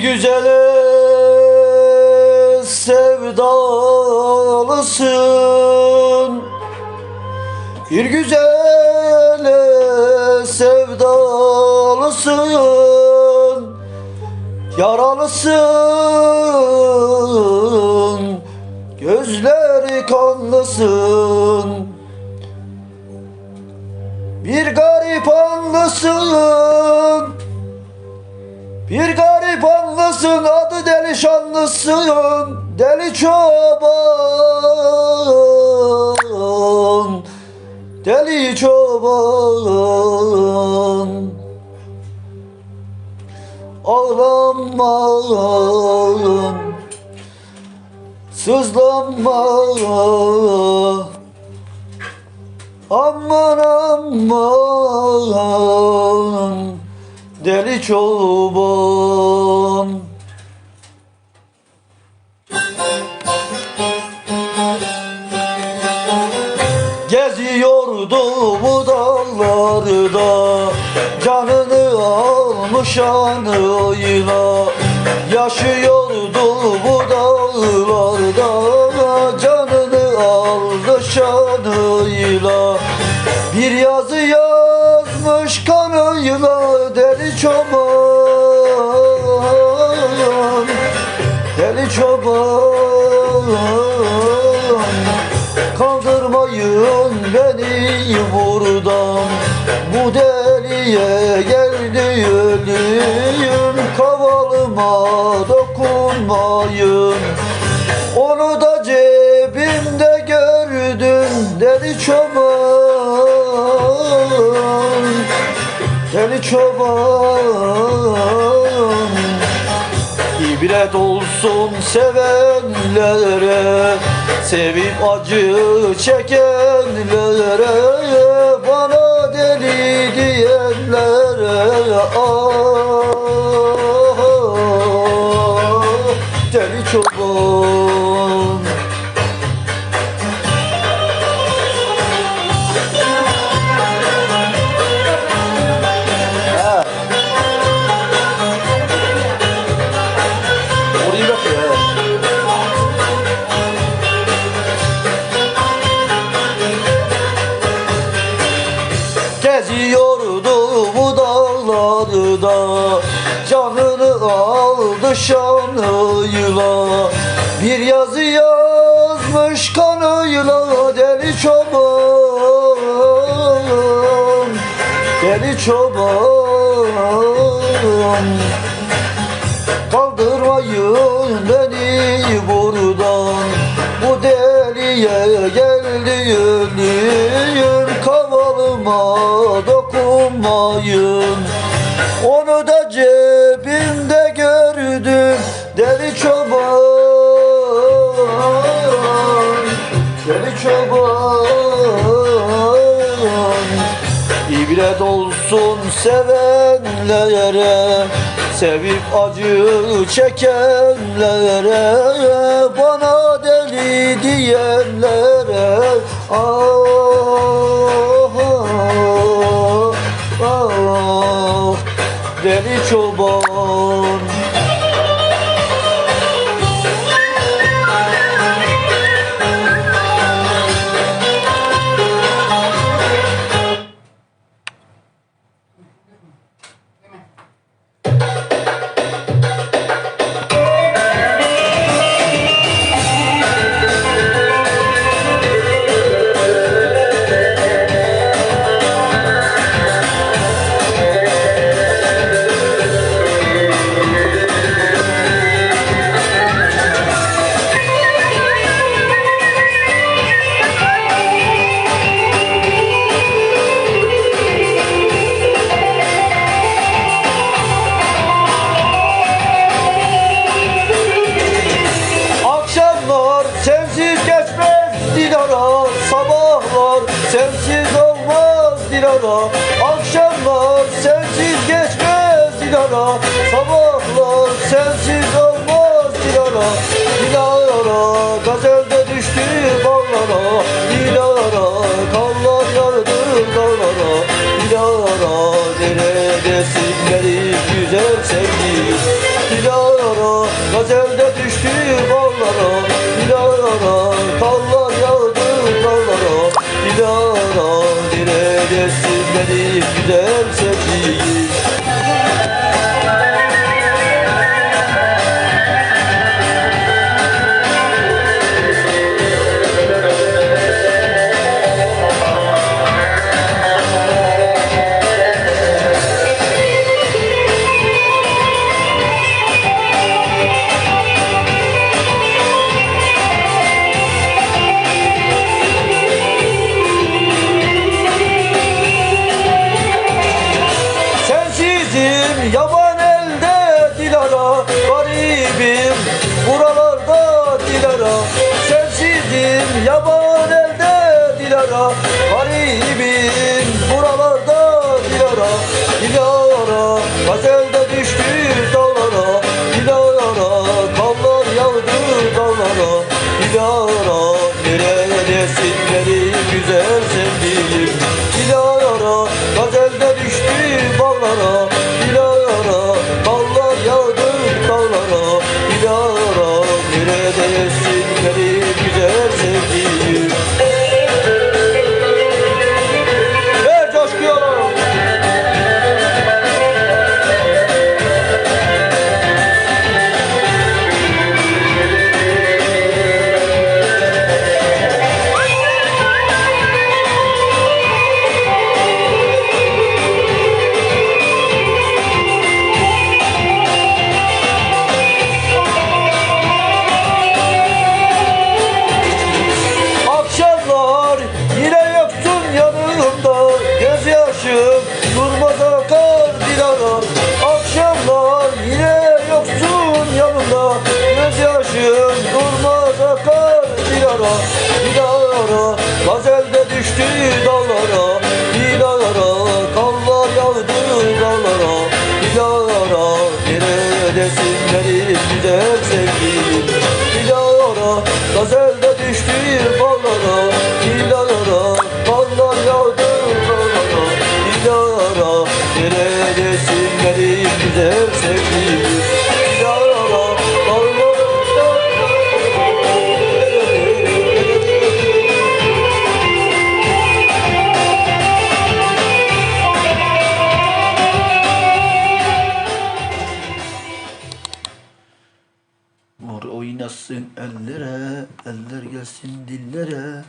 güzele sevdalısın. Bir güzele sevdalısın. Yaralısın Gözleri kanlısın. Bir garip anlısın bir garip anlısın adı deli şanlısın Deli çoban. Deli çoban. Ağlama Sızlanma Aman aman Deli çoban Geziyordu bu dağlarda Canını almış anıyla. Yaşıyordu bu dağlarda Canını aldı şanıyla Bir yazı yazmış kanıyla Deli çoban Deli çoban. Kaldırmayın beni buradan Bu deliye geldi ölüm Kavalıma dokunmayın Onu da cebimde gördüm Deli çoban Deli çoban. İbret olsun sevenlere Sevip acı çekenlere Bana deli diyenlere. Ah. Deli çoban aldı şanıyla Bir yazı yazmış kanıyla Deli çoban Deli çoban. Kaldırmayın beni buradan Bu deliye geldi ölüm Kavalıma dokunmayın Onu da Deli çoban Deli çoban İbret olsun sevenlere Sevip acı çekenlere Bana deli diyenlere. Ah, ah, ah, Deli çoban düştü dolara yazsın ellere, eller gelsin dillere.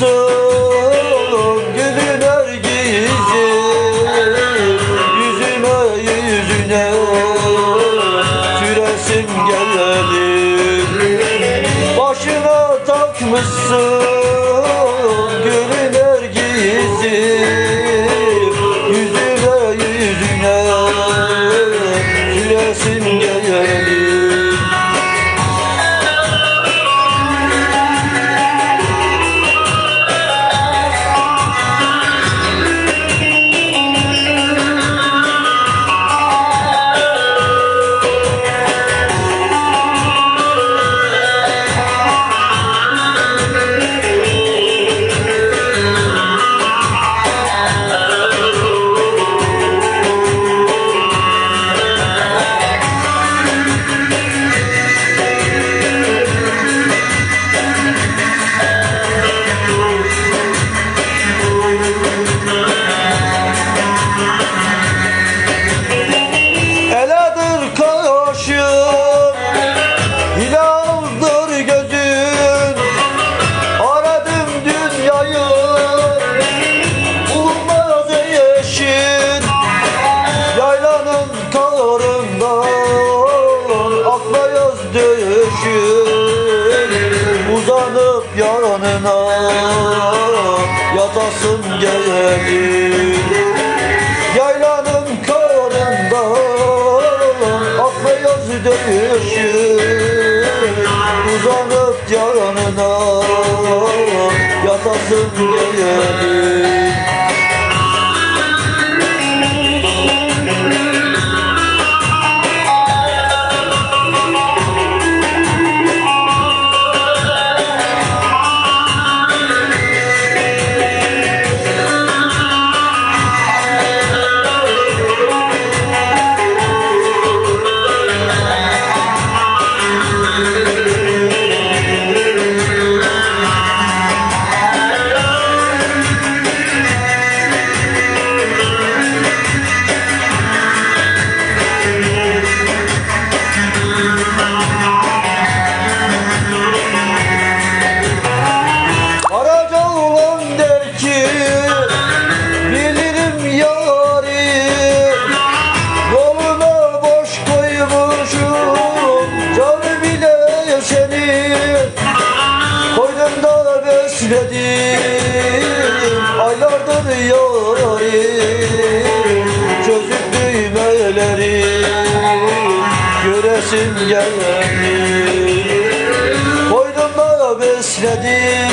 Yoksul gülün örgüyüzü Yüzüme yüzüne. Süresim gelir Başına takmışsın. Döşün Uzanıp yanına Yatasın gelir Yaylanın karından Akmayız döşün Uzanıp yanına Yatasın gelir Da besledim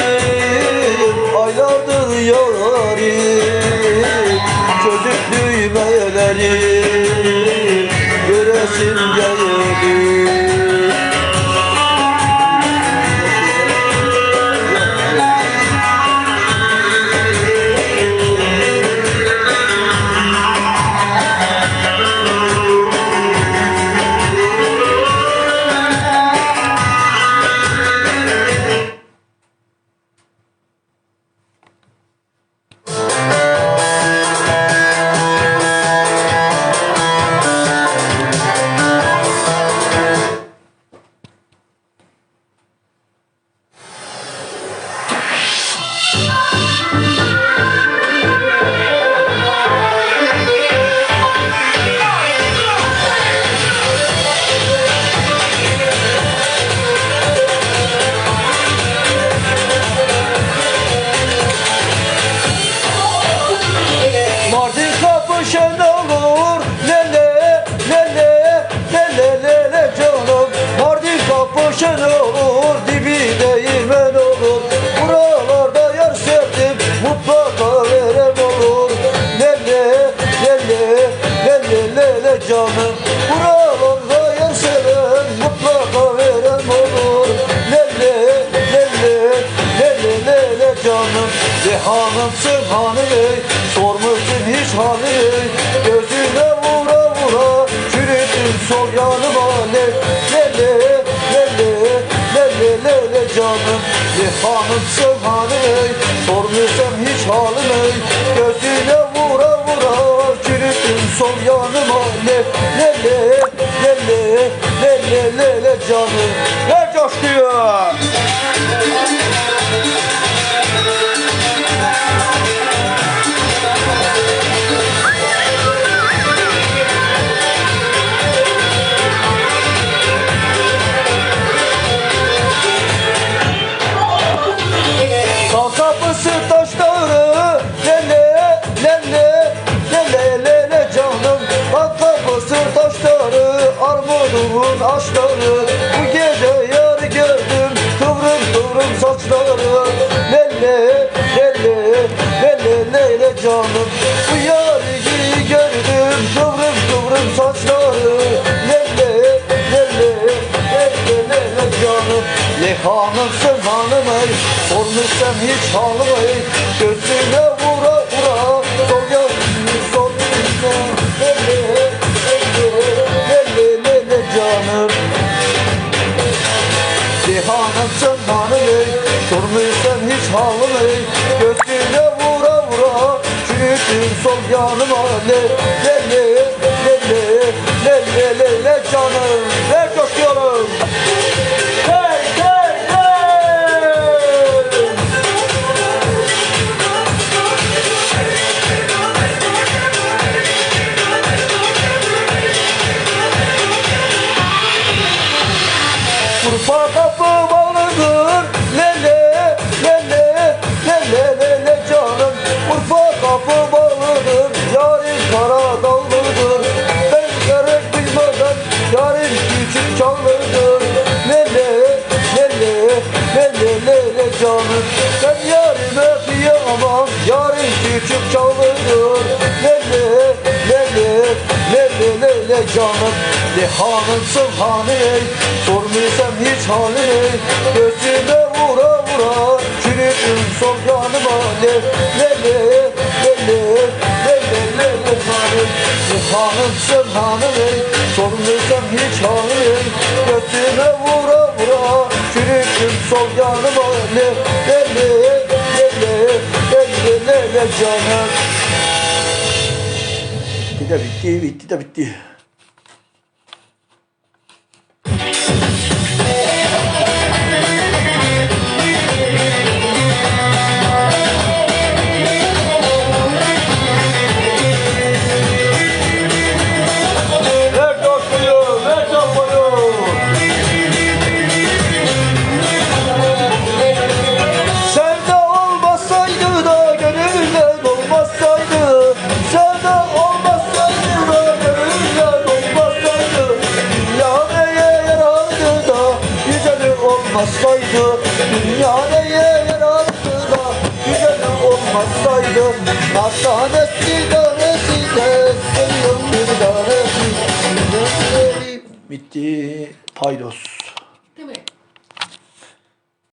Aylardır yari Çözüp düğmeleri Ey Sormuşsun hiç halim ey. Gözüne vura vura Çürüttün sol yanıma. Le Lele lele lele lele canım. Ver coşkuyu Kapısı taşları Armudumun aşları Bu gece yar gördüm Kıvrım kıvrım saçları. Lele lele lele lele canım. Bu yarı gördüm Kıvrım kıvrım saçları. Lele lele lele lele canım. Le hanımsın hanım ey Sormuşsam hiç halım ey. Gözüne vura Cihanımsın hanım ey Sormuşsam hiç halım ey Gözüne vura vura Çürütün sol yanıma. Le lele lele lele lele canım. Ver coşuyorum Hanım sen hanım Sormuyorsan hiç hanım Götüme vura vura Çürüktüm sol yanıma. Ne deli deli deli deli canım. Bitti de bitti bitti de bitti.